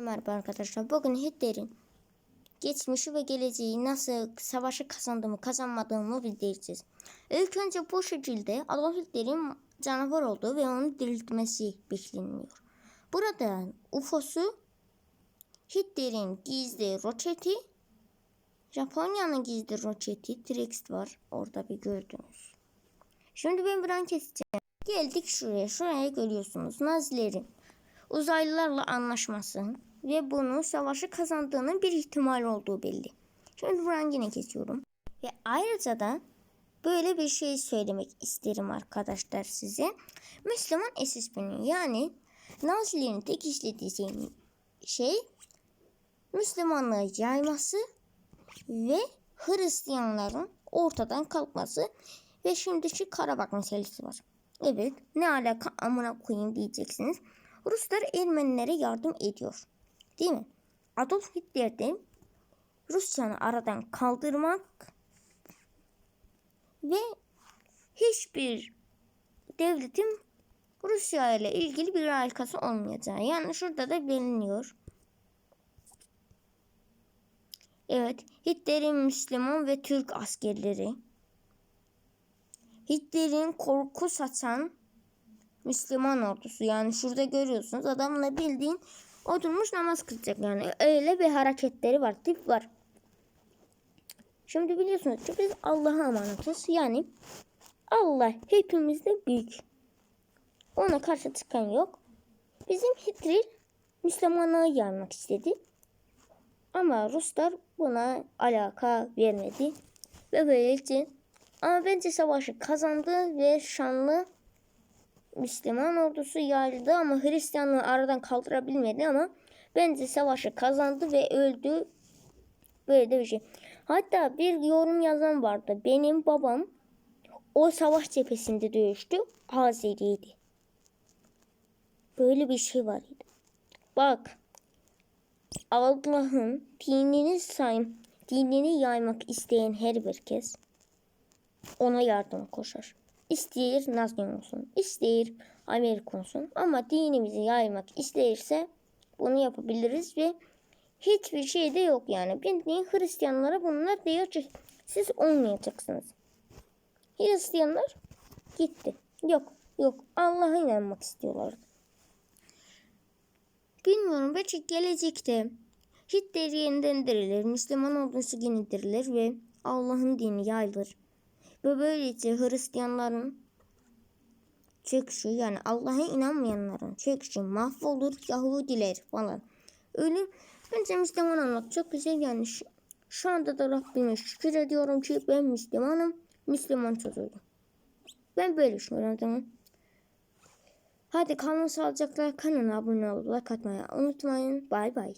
Merhaba arkadaşlar. Bugün Hitler'in geçmişi ve geleceği nasıl savaşı kazandığımı kazanmadığımı bildireceğiz. İlk önce bu şekilde Adolf Hitler'in canavar olduğu ve onu diriltmesi bekleniyor. Burada UFO'su Hitler'in gizli roketi Japonya'nın gizli roketi T-Rex var. Orada bir gördünüz. Şimdi ben buradan keseceğim. Geldik şuraya. Şuraya görüyorsunuz. Nazilerin uzaylılarla anlaşması ve bunu savaşı kazandığının bir ihtimal olduğu belli. Şimdi buradan yine kesiyorum. Ve ayrıca da böyle bir şey söylemek isterim arkadaşlar size. Müslüman esismenin yani Nazilerin tek işlediği şey, Müslümanlığı yayması ve Hristiyanların ortadan kalkması ve şimdiki Karabak meselesi var. Evet ne alaka amına koyayım diyeceksiniz. Ruslar Ermenilere yardım ediyor. Değil mi? Adolf Hitler de Rusya'nı aradan kaldırmak ve hiçbir devletin Rusya ile ilgili bir alakası olmayacağı. Yani şurada da biliniyor. Evet, Hitler'in Müslüman ve Türk askerleri. Hitler'in korku saçan Müslüman ordusu. Yani şurada görüyorsunuz adamla bildiğin oturmuş namaz kılacak yani. Öyle bir hareketleri var, tip var. Şimdi biliyorsunuz ki biz Allah'a emanetiz. Yani Allah hepimizde büyük. Ona karşı çıkan yok. Bizim Hitler Müslümanlığı yaymak istedi. Ama Ruslar buna alaka vermedi. Ve böylece ama bence savaşı kazandı ve şanlı Müslüman ordusu yayıldı ama Hristiyanlığı aradan kaldırabilmedi ama bence savaşı kazandı ve öldü. Böyle de bir şey. Hatta bir yorum yazan vardı. Benim babam o savaş cephesinde dövüştü. Azeriydi. Böyle bir şey var. Bak. Allah'ın dinini sayım, dinini yaymak isteyen her bir kez ona yardım koşar. İsteyir Nazgün olsun, isteyir Amerika olsun ama dinimizi yaymak isteyirse bunu yapabiliriz ve hiçbir şey de yok yani. Bildiğin Hristiyanlara bunlar diyor ki siz olmayacaksınız. Hristiyanlar gitti. Yok yok Allah'a inanmak istiyorlar. Bilmiyorum belki gelecekte Hitler yeniden dirilir, Müslüman ordusu yine dirilir ve Allah'ın dini yayılır. Ve böylece Hristiyanların çöküşü yani Allah'a inanmayanların çöküşü mahvolur Yahudiler falan. Öyle bence Müslüman olmak çok güzel yani şu, şu anda da Rabbime şükür ediyorum ki ben Müslümanım. Müslüman çocuğuyum. Ben böyle düşünüyorum tamam. Hadi kalın sağlıcakla kanala abone olup like atmayı unutmayın. Bay bay.